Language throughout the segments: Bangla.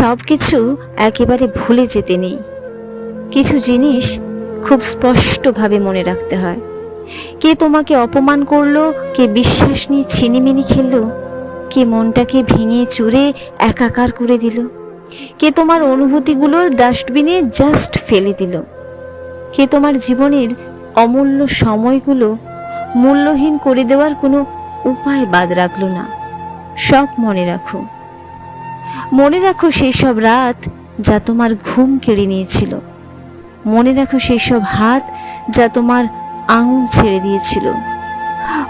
সব কিছু একেবারে ভুলে যেতে নেই। কিছু জিনিস খুব স্পষ্টভাবে মনে রাখতে হয়। কে তোমাকে অপমান করল, কে বিশ্বাস নিয়ে ছিনিমিনি খেললো কে মনটাকে ভেঙে চুরে একাকার করে দিল, কে তোমার অনুভূতিগুলো ডাস্টবিনে জাস্ট ফেলে দিল, কে তোমার জীবনের অমূল্য সময়গুলো মূল্যহীন করে দেওয়ার কোনো উপায় বাদ রাখল না। সব মনে রাখো। মনে রাখো সেই সব রাত যা তোমার ঘুম কেড়ে নিয়েছিল। মনে রাখো সেই সব হাত যা তোমার আঙুল ছেড়ে দিয়েছিল।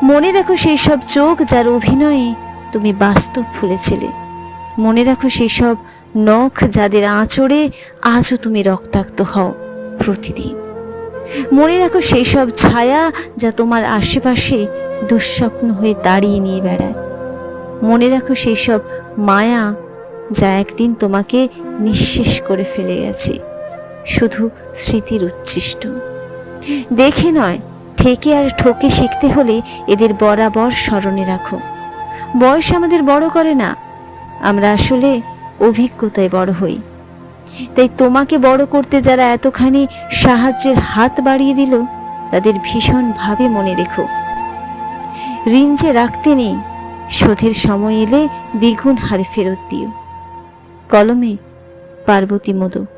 মনে রাখো সেই সব চোখ যার অভিনয়ে তুমি বাস্তব ফুলেছিলে। মনে রাখো সেই সব নখ যাদের আঁচড়ে আজও তুমি রক্তাক্ত হও প্রতিদিন। মনে রাখো সেই সব ছায়া যা তোমার আশেপাশে দুঃস্বপ্ন হয়ে দাঁড়িয়ে নিয়ে বেড়ায়। মনে রাখো সেই সব মায়া যা একদিন তোমাকে নিঃশেষ করে ফেলে গেছে। শুধু স্মৃতির উচ্ছিষ্ট। দেখে নয় ঠেকে আর ঠকে শিখতে হলে এদের বরাবর স্মরণে রাখো। বয়স আমাদের বড় করে না। আমরা আসলে অভিজ্ঞতায় বড় হই। তাই তোমাকে বড় করতে যারা এতখানি সাহায্যের হাত বাড়িয়ে দিল, তাদের ভীষণভাবে মনে রেখো। ঋণ যে রাখতে নেই, শোধের সময় এলে দ্বিগুণ হারে ফেরত দিও। কলমে পার্বতী মোদক।